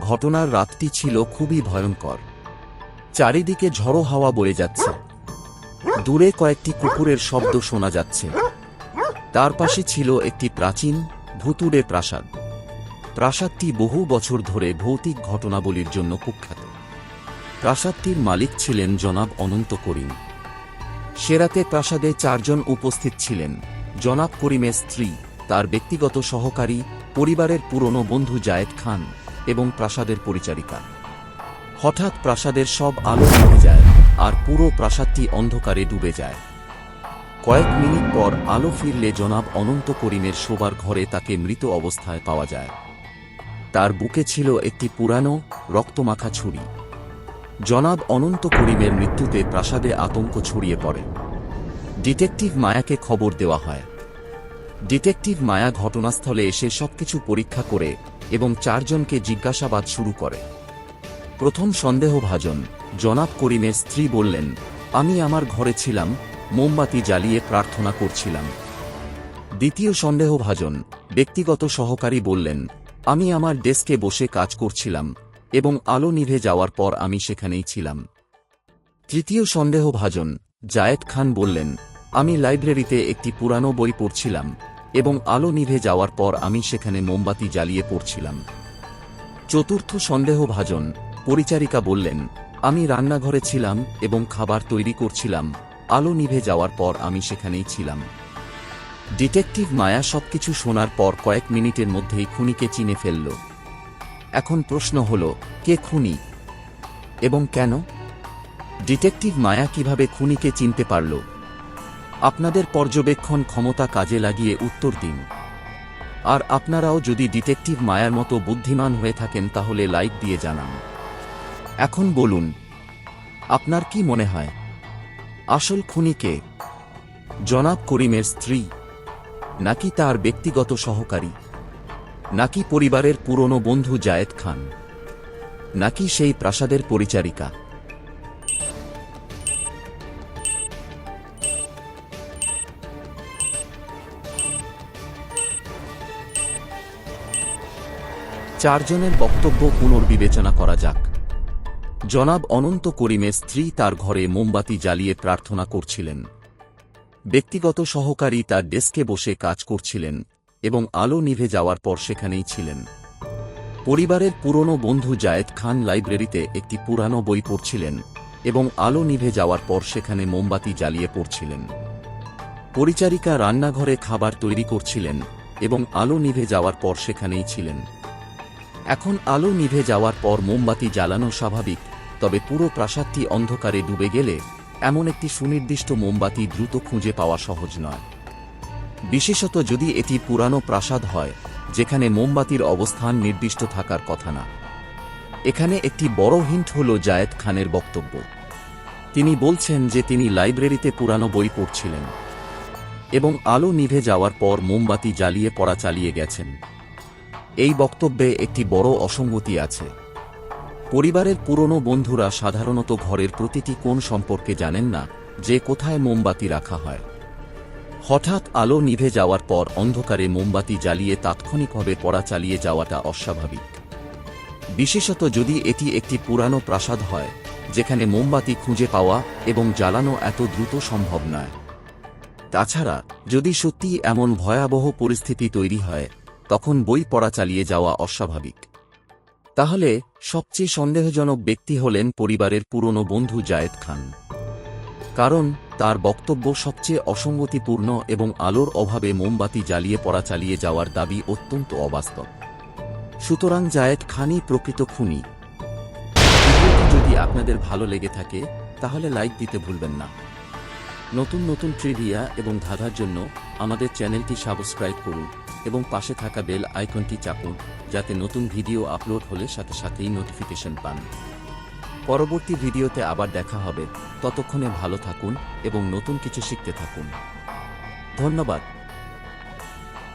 ঘটনার রাতটি ছিল খুবই ভয়ঙ্কর। চারিদিকে ঝড়ো হাওয়া বয়ে যাচ্ছে। দূরে কয়েকটি কুকুরের শব্দ শোনা যাচ্ছে। তার পাশে ছিল একটি প্রাচীন ভুতুড়ে প্রাসাদ। প্রাসাদটি বহু বছর ধরে ভৌতিক ঘটনাবলীর জন্য কুখ্যাত। প্রাসাদটির মালিক ছিলেন জনাব অনন্ত করিম। সেরাতে প্রাসাদে চারজন উপস্থিত ছিলেন। জনাব করিমের স্ত্রী, তার ব্যক্তিগত সহকারী, পরিবারের পুরনো বন্ধু জায়েদ খান। এবং প্রাসাদের পরিচারিকা। হঠাৎ প্রাসাদের সব আলো নিভে যায় আর পুরো প্রাসাদটি অন্ধকারে ডুবে যায়। কয়েক মিনিট পর আলো ফিরলে জনাব অনন্ত করিমের শোবার ঘরে তাকে মৃত অবস্থায় পাওয়া যায়। তার বুকে ছিল একটি পুরানো, রক্তমাখা ছুরি। জনাব অনন্ত করিমের মৃত্যুতে প্রাসাদে আতঙ্ক ছড়িয়ে পড়ে। ডিটেকটিভ মায়াকে খবর দেওয়া হয়। ডিটেকটিভ মায়া ঘটনাস্থলে এসে সবকিছু পরীক্ষা করে এবং চারজনকে জিজ্ঞাসাবাদ শুরু করে। প্রথম সন্দেহভাজন জনাব করিমের স্ত্রী বললেন, আমি আমার ঘরে ছিলাম, মোমবাতি জ্বালিয়ে প্রার্থনা করছিলাম। দ্বিতীয় সন্দেহভাজন ব্যক্তিগত সহকারী বললেন, আমি আমার ডেস্কে বসে কাজ করছিলাম এবং আলো নিভে যাওয়ার পর আমি সেখানেই ছিলাম। তৃতীয় সন্দেহভাজন জায়েদ খান বললেন, আমি লাইব্রেরিতে একটি পুরানো বই পড়ছিলাম এবং আলো নিভে যাওয়ার পর আমি সেখানে মোমবাতি জ্বালিয়ে পড়ছিলাম। চতুর্থ সন্দেহভাজন পরিচারিকা বললেন, আমি রান্নাঘরে ছিলাম এবং খাবার তৈরি করছিলাম। আলো নিভে যাওয়ার পর আমি সেখানেই ছিলাম ডিটেকটিভ মায়া সবকিছু শোনার পর কয়েক মিনিটের মধ্যেই খুনিকে চিনে ফেলল। এখন প্রশ্ন হল, কে খুনি? এবং কেন? ডিটেকটিভ মায়া কীভাবে খুনিকে চিনতে পারল? আপনাদের পর্যবেক্ষণ ক্ষমতা কাজে লাগিয়ে উত্তর দিন। আর আপনারাও যদি ডিটেকটিভ মায়ার মতো বুদ্ধিমান হয়ে থাকেন তাহলে লাইক দিয়ে জানান। এখন বলুন, আপনার কি মনে হয়? আসল খুনিকে জনাব করিমের স্ত্রী? নাকি তার ব্যক্তিগত সহকারী? নাকি পরিবারের পুরনো বন্ধু জায়েদ খান? নাকি সেই প্রাসাদের পরিচারিকা? চারজনের বক্তব্য পুনর্বিবেচনা করা যাক। জনাব অনন্ত করিমের স্ত্রী তার ঘরে মোমবাতি জ্বালিয়ে প্রার্থনা করছিলেন। ব্যক্তিগত সহকারী তার ডেস্কে বসে কাজ করছিলেন এবং আলো নিভে যাওয়ার পর সেখানেই ছিলেন। পরিবারের পুরনো বন্ধু জায়েদ খান লাইব্রেরিতে একটি পুরানো বই পড়ছিলেন এবং আলো নিভে যাওয়ার পর সেখানে মোমবাতি জ্বালিয়ে পড়ছিলেন। পরিচারিকা রান্নাঘরে খাবার তৈরি করছিলেন এবং আলো নিভে যাওয়ার পর সেখানেই ছিলেন। এখন আলো নিভে যাওয়ার পর মোমবাতি জ্বালানো স্বাভাবিক, তবে পুরো প্রাসাদটি অন্ধকারে ডুবে গেলে এমন একটি সুনির্দিষ্ট মোমবাতি দ্রুত খুঁজে পাওয়া সহজ নয়। বিশেষত যদি এটি পুরানো প্রাসাদ হয়, যেখানে মোমবাতির অবস্থান নির্দিষ্ট থাকার কথা না। এখানে একটি বড় হিন্ট হল জায়েদ খানের বক্তব্য। তিনি বলছেন যে তিনি লাইব্রেরিতে পুরানো বই পড়ছিলেন এবং আলো নিভে যাওয়ার পর মোমবাতি জ্বালিয়ে পড়া চালিয়ে গেছেন। এই বক্তব্যে একটি বড় অসঙ্গতি আছে। পরিবারের পুরনো বন্ধুরা সাধারণত ঘরের প্রতিটি কোন সম্পর্কে জানেন না যে কোথায় মোমবাতি রাখা হয়। হঠাৎ আলো নিভে যাওয়ার পর অন্ধকারে মোমবাতি জ্বালিয়ে তাৎক্ষণিকভাবে পড়া চালিয়ে যাওয়াটা অস্বাভাবিক। বিশেষত যদি এটি একটি পুরানো প্রাসাদ হয়, যেখানে মোমবাতি খুঁজে পাওয়া এবং জ্বালানো এত দ্রুত সম্ভব নয়। তাছাড়া যদি সত্যি এমন ভয়াবহ পরিস্থিতি তৈরি হয় তখন বই পড়া চালিয়ে যাওয়া অস্বাভাবিক। তাহলে সবচেয়ে সন্দেহজনক ব্যক্তি হলেন পরিবারের পুরনো বন্ধু জায়েদ খান। কারণ তার বক্তব্য সবচেয়ে অসঙ্গতিপূর্ণ এবং আলোর অভাবে মোমবাতি জ্বালিয়ে পড়া চালিয়ে যাওয়ার দাবি অত্যন্ত অবাস্তব। সুতরাং জায়েদ খানই প্রকৃত খুনি। যদি আপনাদের ভালো লেগে থাকে, তাহলে লাইক দিতে ভুলবেন না। নতুন নতুন ট্রিভিয়া এবং ধাঁধার জন্য আমাদের চ্যানেলটি সাবস্ক্রাইব করুন। এবং পাশে থাকা বেল আইকনটি চাপুন, যাতে নতুন ভিডিও আপলোড হলে সাথে সাথেই নোটিফিকেশন পান। পরবর্তী ভিডিওতে আবার দেখা হবে। ততক্ষণে ভালো থাকুন এবং নতুন কিছু শিখতে থাকুন। ধন্যবাদ।